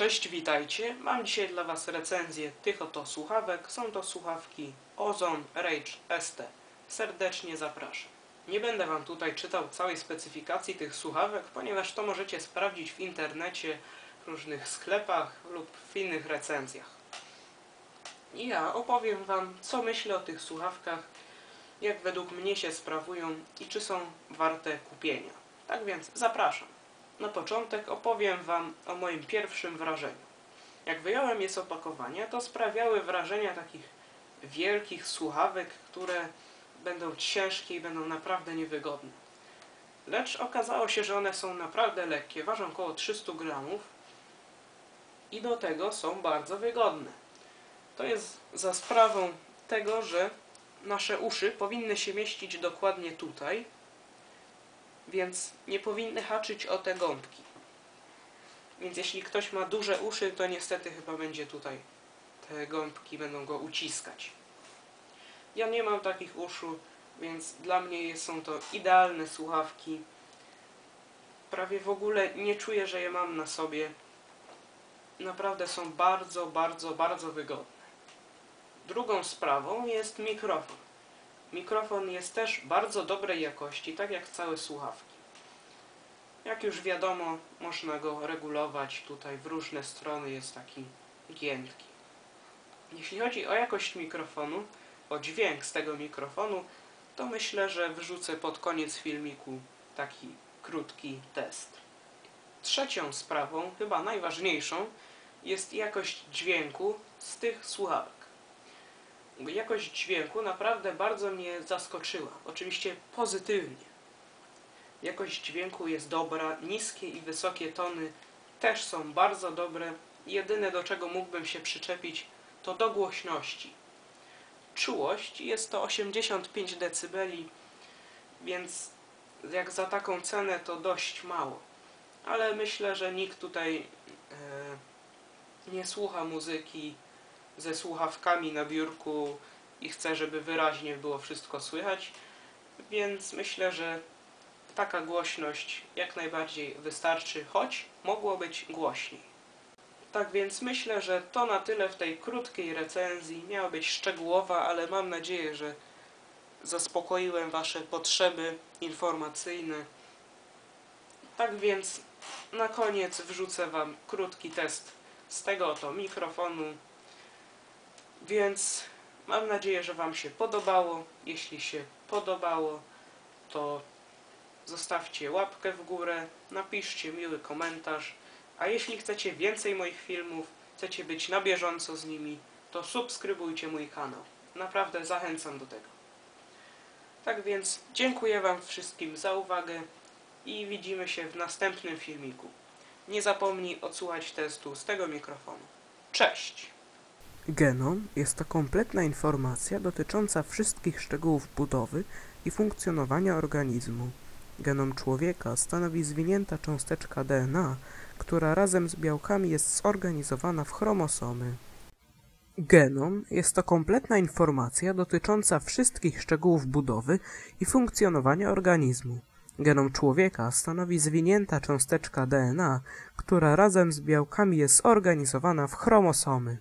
Cześć, witajcie. Mam dzisiaj dla Was recenzję tych oto słuchawek. Są to słuchawki Ozone Rage ST. Serdecznie zapraszam. Nie będę Wam tutaj czytał całej specyfikacji tych słuchawek, ponieważ to możecie sprawdzić w internecie, w różnych sklepach lub w innych recenzjach. I ja opowiem Wam, co myślę o tych słuchawkach, jak według mnie się sprawują i czy są warte kupienia. Tak więc zapraszam. Na początek opowiem Wam o moim pierwszym wrażeniu. Jak wyjąłem je z opakowania, to sprawiały wrażenia takich wielkich słuchawek, które będą ciężkie i będą naprawdę niewygodne. Lecz okazało się, że one są naprawdę lekkie, ważą około 300 gramów i do tego są bardzo wygodne. To jest za sprawą tego, że nasze uszy powinny się mieścić dokładnie tutaj, więc nie powinny haczyć o te gąbki. Więc jeśli ktoś ma duże uszy, to niestety chyba będzie tutaj te gąbki będą go uciskać. Ja nie mam takich uszu, więc dla mnie są to idealne słuchawki. Prawie w ogóle nie czuję, że je mam na sobie. Naprawdę są bardzo, bardzo, bardzo wygodne. Drugą sprawą jest mikrofon. Mikrofon jest też bardzo dobrej jakości, tak jak całe słuchawki. Jak już wiadomo, można go regulować tutaj w różne strony, jest taki giętki. Jeśli chodzi o jakość mikrofonu, o dźwięk z tego mikrofonu, to myślę, że wrzucę pod koniec filmiku taki krótki test. Trzecią sprawą, chyba najważniejszą, jest jakość dźwięku z tych słuchawek jakość dźwięku naprawdę bardzo mnie zaskoczyła. Oczywiście pozytywnie. Jakość dźwięku jest dobra, niskie i wysokie tony też są bardzo dobre. Jedyne do czego mógłbym się przyczepić to do głośności. Czułość jest to 85 dB, więc jak za taką cenę to dość mało. Ale myślę, że nikt tutaj e, nie słucha muzyki ze słuchawkami na biurku i chcę, żeby wyraźnie było wszystko słychać, więc myślę, że taka głośność jak najbardziej wystarczy, choć mogło być głośniej. Tak więc myślę, że to na tyle w tej krótkiej recenzji. Miała być szczegółowa, ale mam nadzieję, że zaspokoiłem Wasze potrzeby informacyjne. Tak więc na koniec wrzucę Wam krótki test z tego oto mikrofonu. Więc mam nadzieję, że Wam się podobało. Jeśli się podobało, to zostawcie łapkę w górę, napiszcie miły komentarz. A jeśli chcecie więcej moich filmów, chcecie być na bieżąco z nimi, to subskrybujcie mój kanał. Naprawdę zachęcam do tego. Tak więc dziękuję Wam wszystkim za uwagę i widzimy się w następnym filmiku. Nie zapomnij odsłuchać testu z tego mikrofonu. Cześć! Genom jest to kompletna informacja dotycząca wszystkich szczegółów budowy i funkcjonowania organizmu. Genom człowieka stanowi zwinięta cząsteczka DNA, która razem z białkami jest zorganizowana w chromosomy. Genom jest to kompletna informacja dotycząca wszystkich szczegółów budowy i funkcjonowania organizmu. Genom człowieka stanowi zwinięta cząsteczka DNA, która razem z białkami jest zorganizowana w chromosomy.